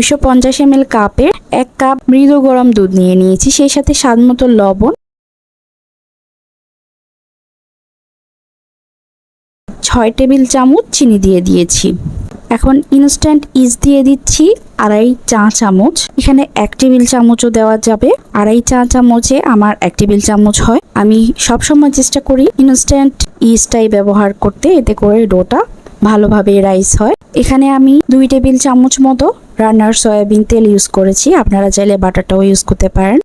দুশো পঞ্চাশ এম কাপের এক কাপ মৃদু গরম দুধ নিয়ে নিয়েছি, সেই সাথে স্বাদ মতো লবণ, ছয় টেবিল চামচ চিনি দিয়ে দিয়েছি। এখন ইনস্ট্যান্ট ইজ দিয়ে দিচ্ছি আড়াই চা চামচ। এখানে এক টেবিল চামচও দেওয়া যাবে। আড়াই চা চামচে আমার এক টেবিল চামচ হয়। আমি সবসময় চেষ্টা করি ইনস্ট্যান্ট ইজটাই ব্যবহার করতে, এতে করে ডোটা ভালোভাবে রাইস হয়। এখানে আমি দুই টেবিল চামচ মতো রান্নার সয়াবিন তেল ইউজ করেছি। আপনারা চাইলে বাটারটাও ইউজ করতে পারেন।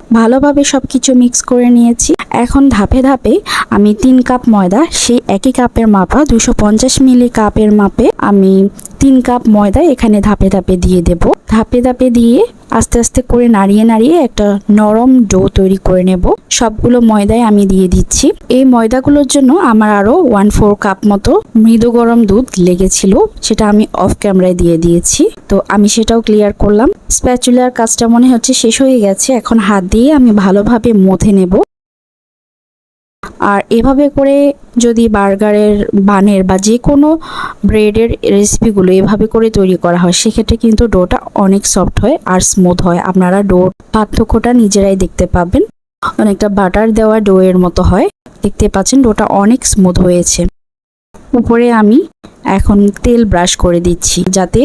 ভালোভাবে সব কিছু মিক্স করে নিয়েছি। এখন ধাপে ধাপে আমি তিন কাপ ময়দা, সেই একই কাপের মাপা, দুশো পঞ্চাশ মিলি কাপের মাপে আমি তিন কাপ ময়দা এখানে ধাপে ধাপে দিয়ে দেব। ধাপে ধাপে দিয়ে আস্তে আস্তে করে নাড়িয়ে নাড়িয়ে একটা নরম ডো তৈরি করে নেব। সবগুলো ময়দায় আমি দিয়ে দিচ্ছি। এই ময়দাগুলোর জন্য আমার আরও ওয়ান ফোর কাপ মতো মৃদু গরম দুধ লেগেছিল, সেটা আমি অফ ক্যামেরায় দিয়ে দিয়েছি। তো আমি সেটাও ক্লিয়ার করলাম। স্প্যাচুলার কাজটা মনে হচ্ছে শেষ হয়ে গেছে। এখন হাত দিয়ে আমি ভালোভাবে মথে নেব। আর এভাবে করে যদি বার্গারের বানের বা যে কোনো ব্রেডের রেসিপিগুলো এভাবে করে তৈরি করা হয়, সেক্ষেত্রে কিন্তু ডোটা অনেক সফট হয় আর স্মুথ হয়। আপনারা ডোর পার্থক্যটা নিজেরাই দেখতে পাবেন। অনেকটা বাটার দেওয়া ডোয়ের মতো হয়। দেখতে পাচ্ছেন ডোটা অনেক স্মুথ হয়েছে। উপরে আমি এখন তেল ব্রাশ করে দিচ্ছি যাতে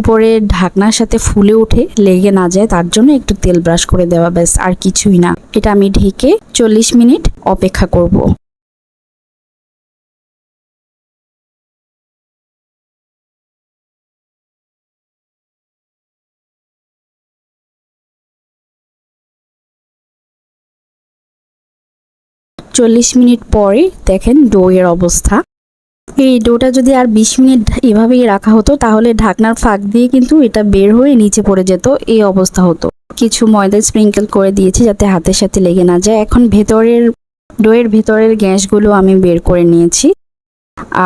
উপরে ঢাকনার সাথে ফুলে উঠে লেগে না যায়, তার জন্য একটু তেল ব্রাশ করে দেওয়া, ব্যাস, আর কিছুই না। এটা আমি ঢেকে চল্লিশ মিনিট অপেক্ষা করব। চল্লিশ মিনিট পরে দেখেন ডোয়ের অবস্থা। এই ডোটা যদি আর বিশ মিনিট এভাবেই রাখা হতো, তাহলে ঢাকনার ফাঁক দিয়ে কিন্তু এটা বের হয়ে নিচে পড়ে যেত, এই অবস্থা হতো। কিছু ময়দা স্প্রিঙ্কেল করে দিয়েছি যাতে হাতের সাথে লেগে না যায়। এখন ভেতরের, ডোয়ের ভেতরের গ্যাসগুলো আমি বের করে নিয়েছি।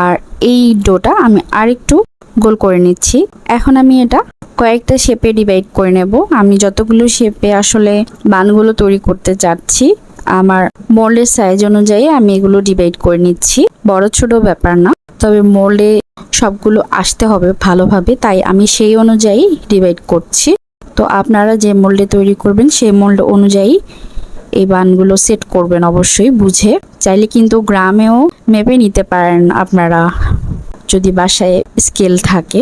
আর এই ডোটা আমি আরেকটু গোল করে নিচ্ছি। এখন আমি এটা কয়েকটা শেপে ডিভাইড করে নেব। আমি যতগুলো শেপে আসলে বানগুলো তৈরি করতে চাচ্ছি, আমার মোল্ডের সাইজ অনুযায়ী আমি এগুলো ডিভাইড করে নিচ্ছি। বড় ছোট ব্যাপার না। তবে মোল্ডে সবগুলো আসতে হবে ভালোভাবে, তাই আমি সেই অনুযায়ী ডিভাইড করছি। তো আপনারা যে মোল্ডে তৈরি করবেন, সেই মোল্ড অনুযায়ী এই বানগুলো সেট করবেন অবশ্যই বুঝে। চাইলে কিন্তু গ্রামেও মেপে নিতে পারেন আপনারা, যদি বাসায় স্কেল থাকে।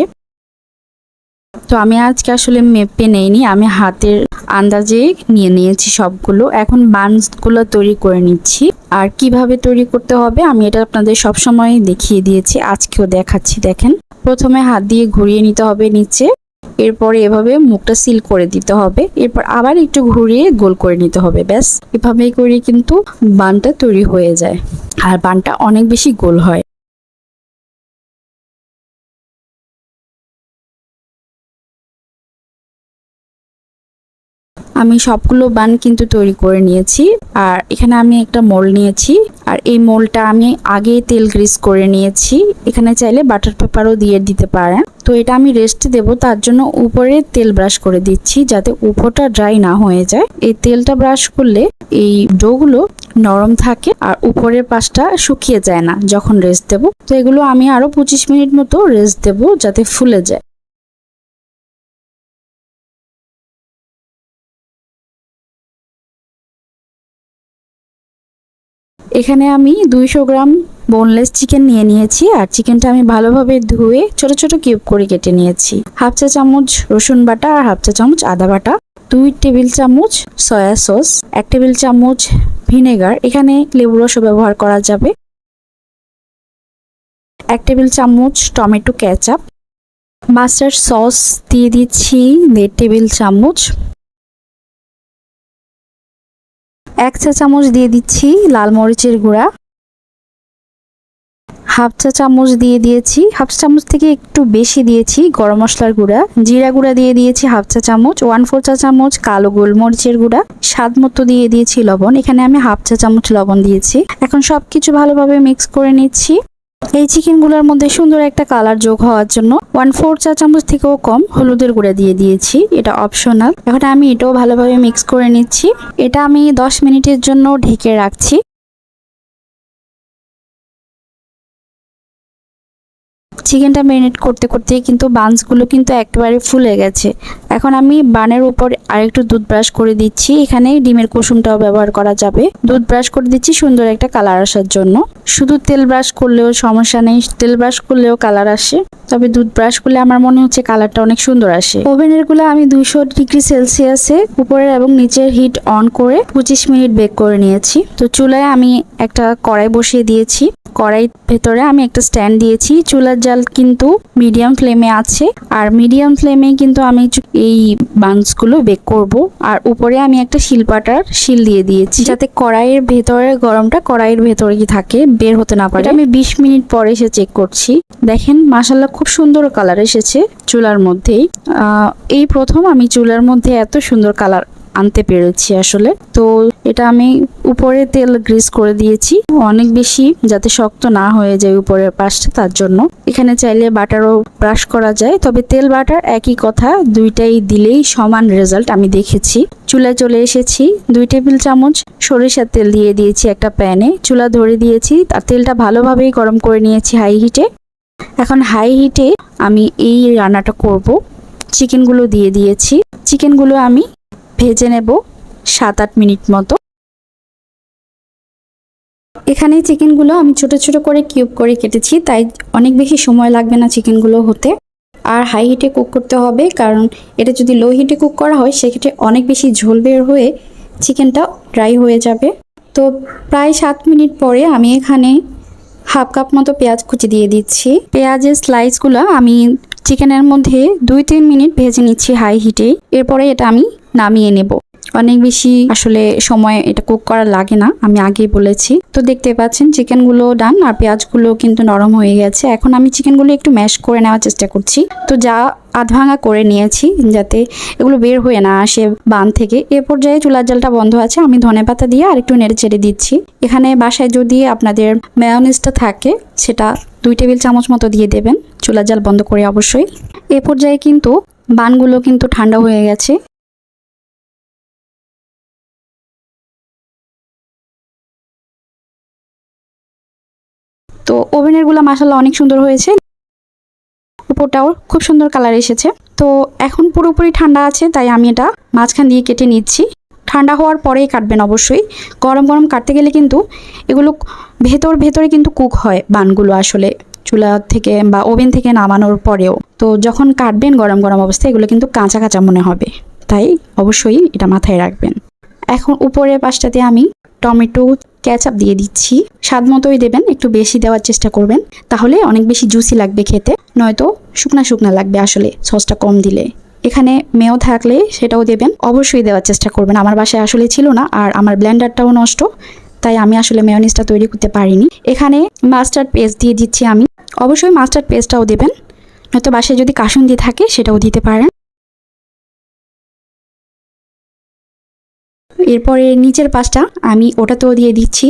তো আমি আজকে আসলে মেপে নেইনি, আমি হাতের আন্দাজে নিয়ে নিয়েছি সবগুলো। এখন বানসগুলো তৈরি করে নিচ্ছি। আর কীভাবে তৈরি করতে হবে আমি এটা আপনাদের সব সময় দেখিয়ে দিয়েছি, আজকেও দেখাচ্ছি, দেখেন। প্রথমে হাত দিয়ে ঘুরিয়ে নিতে হবে নিচে, এরপরে এভাবে মুখটা সিল করে দিতে হবে, এরপর আবার একটু ঘুরিয়ে গোল করে নিতে হবে, ব্যাস। এভাবেই করে কিন্তু বানটা তৈরি হয়ে যায়। আর বানটা অনেক বেশি গোল হয়। আমি সবগুলো বান কিন্তু তৈরি করে নিয়েছি। আর এখানে আমি একটা মোল নিয়েছি। আর এই মোলটা আমি আগে তেল গ্রিস করে নিয়েছি। এখানে চাইলে বাটার পেপারও দিয়ে দিতে পারেন। তো এটা আমি রেস্ট দেব, তার জন্য উপরে তেল ব্রাশ করে দিচ্ছি যাতে উপরটা ড্রাই না হয়ে যায়। এই তেলটা ব্রাশ করলে এই ডোগুলো নরম থাকে আর উপরের পাশটা শুকিয়ে যায় না যখন রেস্ট দেব। তো এগুলো আমি আরও পঁচিশ মিনিট মতো রেস্ট দেব যাতে ফুলে যায়। এখানে আমি দুইশো গ্রাম বোনলেস চিকেন নিয়ে নিয়েছি, আর চিকেনটা আমি ভালোভাবে ধুয়ে ছোট ছোট কিউব করে কেটে নিয়েছি। হাফ চা চামচ রসুন বাটা আর হাফ চা চামচ আদা বাটা, দুই টেবিল চামচ সয়া সস এক টেবিল চামচ ভিনেগার এখানে লেবু রসও ব্যবহার করা যাবে, এক টেবিল চামচ টমেটো ক্যাচাপ মাস্টার্ড সস দিয়ে দিচ্ছি দেড় টেবিল চামচ এক চা চামচ দিয়ে দিচ্ছি লাল মরিচের গুঁড়া। হাফ চা চামচ দিয়ে দিয়েছি। হাফ চামচ থেকে একটু বেশি দিয়েছি গরম মশলার গুঁড়া। জিরা গুঁড়া দিয়ে দিয়েছি হাফ চা চামচ। ওয়ান ফোর চা চামচ কালো গোলমরিচের গুঁড়া। স্বাদ মতো দিয়ে দিয়েছি লবণ। এখানে আমি হাফ চা চামচ লবণ দিয়েছি। এখন সব কিছু ভালোভাবে মিক্স করে নিচ্ছি। এই চিকেনগুলোর মধ্যে সুন্দর একটা কালার যোগ হওয়ার জন্য ওয়ান ফোর চা চামচ থেকেও কম হলুদের গুঁড়া দিয়ে দিয়েছি, এটা অপশনাল এখন আমি এটাও ভালোভাবে মিক্স করে নিচ্ছি। এটা আমি দশ মিনিটের জন্য ঢেকে রাখছি। চিকেনটা ম্যারিনেট করতে করতে কিন্তু বান্সগুলো কিন্তু একেবারে ফুলে গেছে। এখন আমি বানের উপর আরেকটু দুধ ব্রাশ করে দিচ্ছি। এখানে ডিমের কুসুমটাও ব্যবহার করা যাবে। দুধ ব্রাশ করে দিচ্ছি সুন্দর একটা কালার আসার জন্য। শুধু তেল ব্রাশ করলেও সমস্যা নেই। তেল ব্রাশ করলেও কালার আসে। তবে দুধ ব্রাশ করলে আমার মনে হচ্ছে কালারটা অনেক সুন্দর আসে। ওভেনেরগুলো আমি দুইশো ডিগ্রি সেলসিয়াসে উপরের এবং নিচের হিট অন করে পঁচিশ মিনিট বেক করে নিয়েছি। তো চুলায় আমি একটা কড়াই বসিয়ে দিয়েছি। কড়াই ভেতরে আমি একটা স্ট্যান্ড দিয়েছি। চুলার জাল কিন্তু মিডিয়াম ফ্লেমে আছে। আর মিডিয়াম ফ্লেমে কিন্তু আমি এই বান্সগুলো বেক করব। আর উপরে আমি একটা শিলপাটার শিল দিয়ে দিয়েছি। যাতে কড়াইয়ের ভেতরের গরমটা কড়াইয়ের ভেতরে কি থাকে, বের হতে না পারে। আমি বিশ মিনিট পরে এসে চেক করছি। দেখেন মাসাল্লাহ খুব সুন্দর কালার এসেছে চুলার মধ্যেই। এই প্রথম আমি চুলার মধ্যে এত সুন্দর কালার আনতে পেরেছি আসলে। তো এটা আমি উপরে তেল গ্রিস করে দিয়েছি। অনেক বেশি যাতে শক্ত না হয়ে যায় উপরের পাশটা, তার জন্য। এখানে চাইলে বাটারও ব্রাশ করা যায়, তবে তেল বাটার একই কথা, দুইটাই দিলেই সমান রেজাল্ট আমি দেখেছি। চুলায় চলে এসেছি, দুই টেবিল চামচ সরিষার তেল দিয়ে দিয়েছি একটা প্যানে। চুলা ধরে দিয়েছি, আর তেলটা ভালোভাবেই গরম করে নিয়েছি হাই হিটে এখন হাই হিটে আমি এই রান্নাটা করব। চিকেনগুলো দিয়ে দিয়েছি। চিকেনগুলো আমি ভেজে নেব সাত আট মিনিট মতো। এখানে চিকেনগুলো আমি ছোট ছোট করে কিউব করে কেটেছি, তাই অনেক বেশি সময় লাগবে না চিকেনগুলো হতে। আর হাই হিটে কুক করতে হবে, কারণ এটা যদি লো হিটে কুক করা হয়, সেক্ষেত্রে অনেক বেশি ঝোল বের হয়ে চিকেনটা ড্রাই হয়ে যাবে। তো প্রায় সাত মিনিট পরে আমি এখানে হাফ কাপ মতো পেঁয়াজ কুচি দিয়ে দিচ্ছি। পেঁয়াজের স্লাইসগুলো আমি চিকেনের মধ্যে দুই তিন মিনিট ভেজে নিচ্ছি হাই হিটে। এরপরে এটা আমি নামিয়ে নেব। অনেক বেশি আসলে সময় এটা কুক করা লাগে না, আমি আগেই বলেছি। তো দেখতে পাচ্ছেন, চিকেনগুলো ডান আর পেঁয়াজগুলো কিন্তু নরম হয়ে গেছে। এখন আমি চিকেনগুলো একটু ম্যাশ করে নেওয়ার চেষ্টা করছি। তো যা আধ ভাঙা করে নিয়েছি, যাতে এগুলো বের হয়ে না আসে বান থেকে। এ পর্যায়ে চুলার জালটা বন্ধ আছে, আমি ধনে পাতা দিয়ে আর একটু নেড়ে চেড়ে দিচ্ছি। এখানে বাসায় যদি আপনাদের মেয়নিজটা থাকে, সেটা দুই টেবিল চামচ মতো দিয়ে দেবেন। চুলার জাল বন্ধ করে অবশ্যই। এ পর্যায়ে কিন্তু বানগুলো কিন্তু ঠান্ডা হয়ে গেছে। তো ওভেনেরগুলো মাসাল্লাহ অনেক সুন্দর হয়েছে। উপরটাও খুব সুন্দর কালার এসেছে। তো এখন পুরোপুরি ঠান্ডা আছে, তাই আমি এটা মাঝখান দিয়ে কেটে নিচ্ছি। ঠান্ডা হওয়ার পরেই কাটবেন অবশ্যই। গরম গরম কাটতে গেলে কিন্তু এগুলো ভেতর ভেতরে কিন্তু কুক হয় বানগুলো আসলে চুলা থেকে বা ওভেন থেকে নামানোর পরেও। তো যখন কাটবেন গরম গরম অবস্থায় এগুলো কিন্তু কাঁচা কাঁচা মনে হবে। তাই অবশ্যই এটা মাথায় রাখবেন। এখন উপরের পাশটাতে আমি টমেটো ক্যাচআপ দিয়ে দিচ্ছি। স্বাদ মতোই দেবেন, একটু বেশি দেওয়ার চেষ্টা করবেন। তাহলে অনেক বেশি জুসি লাগবে খেতে, নয়তো শুকনা শুকনা লাগবে আসলে সসটা কম দিলে। এখানে মেও থাকলে সেটাও দেবেন, অবশ্যই দেওয়ার চেষ্টা করবেন। আমার বাসায় আসলে ছিল না, আর আমার ব্লেন্ডারটাও নষ্ট, তাই আমি আসলে মেয়নিজটা তৈরি করতে পারিনি। এখানে মাস্টার্ড পেস্ট দিয়ে দিচ্ছি আমি। অবশ্যই মাস্টার্ড পেস্টটাও দেবেন, নয়তো বাসায় যদি কাসুন্দি থাকে সেটাও দিতে পারেন। এরপরে নিচের পাশটা আমি ওটাতেও দিয়ে দিচ্ছি।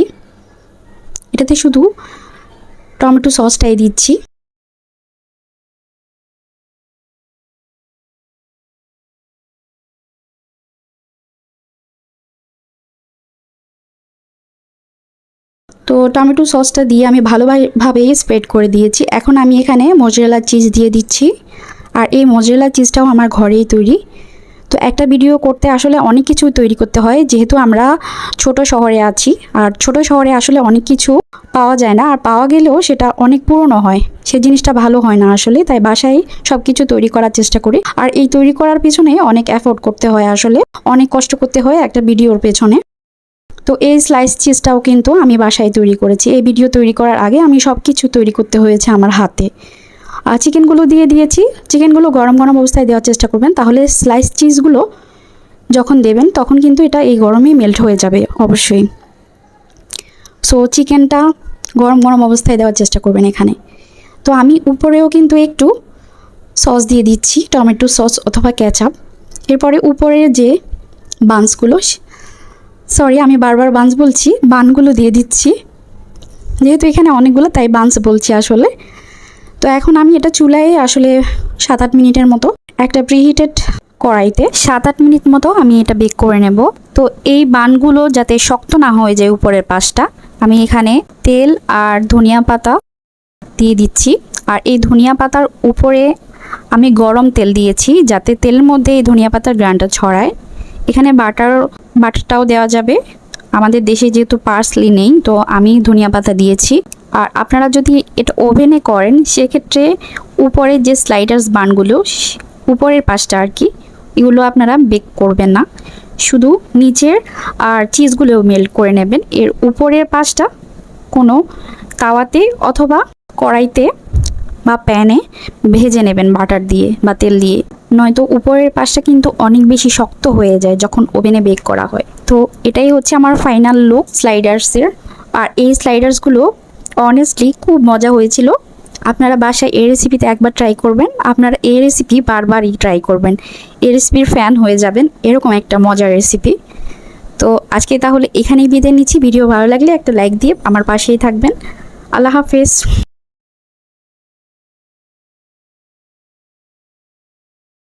এটাতে শুধু টমেটো সসটাই দিচ্ছি। তো টমেটো সসটা দিয়ে আমি ভালোভাবে স্প্রেড করে দিয়েছি। এখন আমি এখানে মজরেলা চিজ দিয়ে দিচ্ছি। আর এই মজরেলা চিজটাও আমার ঘরেই তৈরি। তো একটা ভিডিও করতে আসলে অনেক কিছু তৈরি করতে হয়। যেহেতু আমরা ছোট শহরে আছি, আর ছোট শহরে আসলে অনেক কিছু পাওয়া যায় না, আর পাওয়া গেলেও সেটা অনেক পুরনো হয়। সে জিনিসটা ভালো হয় না আসলে, তাই বাসায় সব কিছু তৈরি করার চেষ্টা করি। আর এই তৈরি করার পিছনে অনেক অ্যাফোর্ড করতে হয় আসলে, অনেক কষ্ট করতে হয় একটা ভিডিওর পেছনে। তো এই স্লাইস চিজটাও কিন্তু আমি বাসায় তৈরি করেছি। এই ভিডিও তৈরি করার আগে আমি সব কিছু তৈরি করতে হয়েছে আমার হাতে। চিকেনগুলো দিয়ে দিয়েছি। চিকেনগুলো গরম গরম অবস্থায় দেওয়ার চেষ্টা করবেন। তাহলে স্লাইস চিজগুলো যখন দেবেন, তখন কিন্তু এটা এই গরমেই মেল্ট হয়ে যাবে, অবশ্যই। সো চিকেনটা গরম গরম অবস্থায় দেওয়ার চেষ্টা করবেন এখানে। তো আমি উপরেও কিন্তু একটু সস দিয়ে দিচ্ছি, টমেটো সস অথবা ক্যাচআপ এরপরে উপরে যে বান্সগুলো সরি আমি বারবার বান্স বলছি বানগুলো দিয়ে দিচ্ছি। যেহেতু এখানে অনেকগুলো, তাই বান্স বলছি আসলে। তো এখন আমি এটা চুলায় আসলে সাত আট মিনিটের মতো একটা প্রিহিটেড কড়াইতে সাত আট মিনিট মতো আমি এটা বেক করে নেব। তো এই বানগুলো যাতে শক্ত না হয়ে যায় উপরের পাশটা, আমি এখানে তেল আর ধনিয়া পাতা দিয়ে দিচ্ছি। আর এই ধনিয়া পাতার উপরে আমি গরম তেল দিয়েছি যাতে তেলের মধ্যে এই ধনিয়া পাতার গ্রানটা ছড়ায়। এখানে বাটার, বাটারটাও দেওয়া যাবে। আমাদের দেশে যেহেতু পার্সলি নেই, তো আমি ধনিয়া পাতা দিয়েছি। আর আপনারা যদি এটা ওভেনে করেন, সেক্ষেত্রে উপরে যে স্লাইডার্স বানগুলো উপরের পাশটা আর কি, এগুলো আপনারা বেক করবেন না। শুধু নিচের আর চিজগুলোও মেল্ট করে নেবেন। এর উপরের পাশটা কোনো তাওয়াতে অথবা কড়াইতে বা প্যানে ভেজে নেবেন বাটার দিয়ে বা তেল দিয়ে। নয়তো উপরের পাশটা কিন্তু অনেক বেশি শক্ত হয়ে যায় যখন ওভেনে বেক করা হয়। তো এটাই হচ্ছে আমার ফাইনাল লুক স্লাইডার্সের আর এই স্লাইডার্সগুলো অনেস্টলি খুব মজা হয়েছিল। আপনারা বাসায় এই রেসিপিতে একবার ট্রাই করবেন। আপনারা এই রেসিপি বারবারই ট্রাই করবেন। এই রেসিপির ফ্যান হয়ে যাবেন। এরকম একটা মজার রেসিপি তো আজকে তাহলে এখানেই বিদায় নিচ্ছি। ভিডিও ভালো লাগলে একটা লাইক দিয়ে আমার পাশেই থাকবেন। আল্লাহ হাফেজ।